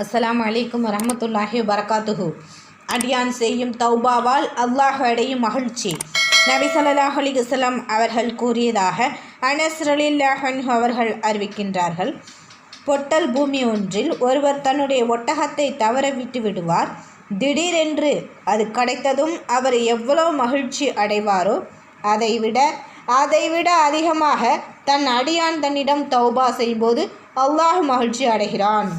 அஸ்லாம் அலைக்கும் வரமத்துல்லாஹி வரகாத்துஹு அடியான் செய்யும் தௌபாவால் அல்லாஹ் அடையும் மகிழ்ச்சி. நபி ஸல்லல்லாஹு அவர்கள் கூறியதாக அனஸ் அவர்கள் அறிவிக்கின்றார்கள். பொட்டல் பூமி ஒன்றில் ஒருவர் தன்னுடைய ஒட்டகத்தை தவற விட்டு விடுவார். திடீரென்று அது கிடைத்ததும் அவர் எவ்வளோ மகிழ்ச்சி அடைவாரோ அதைவிட அதைவிட அதிகமாக தன் அடியான் தன்னிடம் தௌபா செய்யும்போது அல்லாஹ் மகிழ்ச்சி அடைகிறான்.